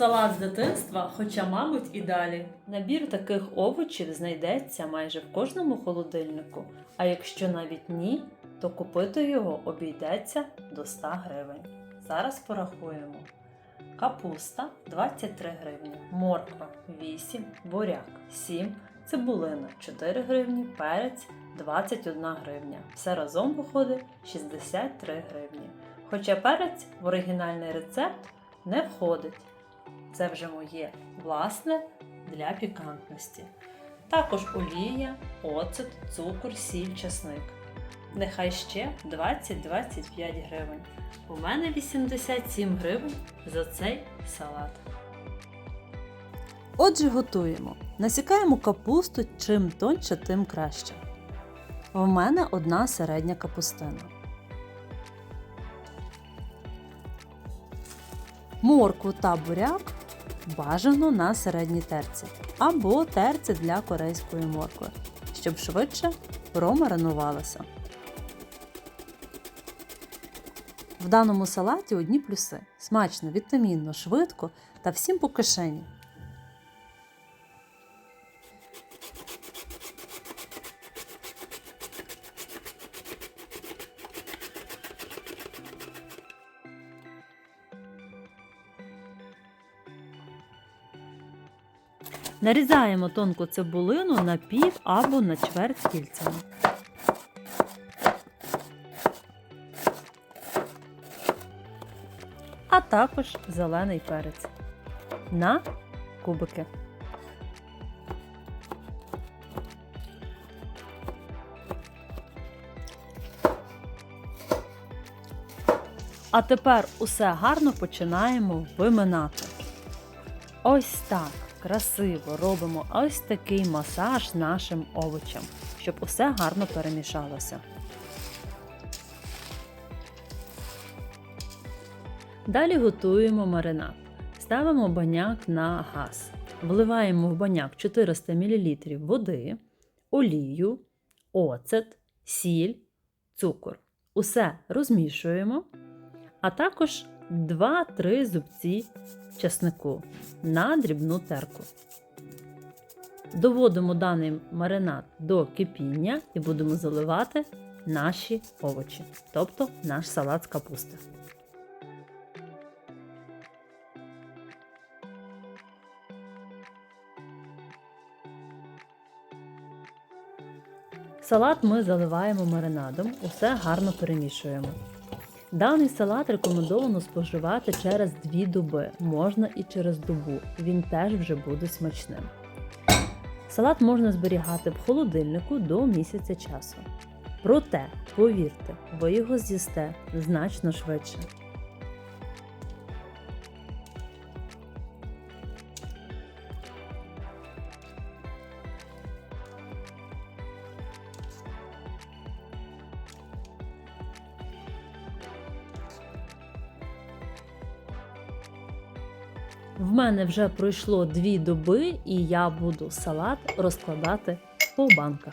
Салат з дитинства, хоча, мабуть, і далі. Набір таких овочів знайдеться майже в кожному холодильнику, а якщо навіть ні, то купити його обійдеться до 100 гривень. Зараз порахуємо. Капуста 23 гривні, морква 8, буряк 7, цибулина 4 гривні, перець 21 гривня. Все разом виходить 63 гривні. Хоча перець в оригінальний рецепт не входить. Це вже моє власне для пікантності. Також олія, оцет, цукор, сіль, часник. Нехай ще 20-25 гривень. У мене 87 гривень за цей салат. Отже, готуємо. Насікаємо капусту чим тоньше, тим краще. В мене одна середня капустина. Моркву та буряк бажано на середній терці або терці для корейської моркви, щоб швидше промаринувалася. В даному салаті одні плюси: смачно, вітамінно, швидко та всім по кишені. Нарізаємо тонку цибулину на пів або на чверть кільцями. А також зелений перець на кубики. А тепер усе гарно починаємо виминати. Ось так красиво робимо ось такий масаж нашим овочам, щоб усе гарно перемішалося. Далі готуємо маринад. Ставимо баняк на газ. Вливаємо в баняк 400 мл води, олію, оцет, сіль, цукор. Усе розмішуємо, а також 2-3 зубці часнику на дрібну терку. Доводимо даний маринад до кипіння і будемо заливати наші овочі, тобто наш салат з капусти. Салат ми заливаємо маринадом, усе гарно перемішуємо. Даний салат рекомендовано споживати через 2 доби, можна і через добу. Він теж вже буде смачним. Салат можна зберігати в холодильнику до місяця часу. Проте, повірте, ви його з'їсте значно швидше. В мене вже пройшло дві доби, і я буду салат розкладати по банках.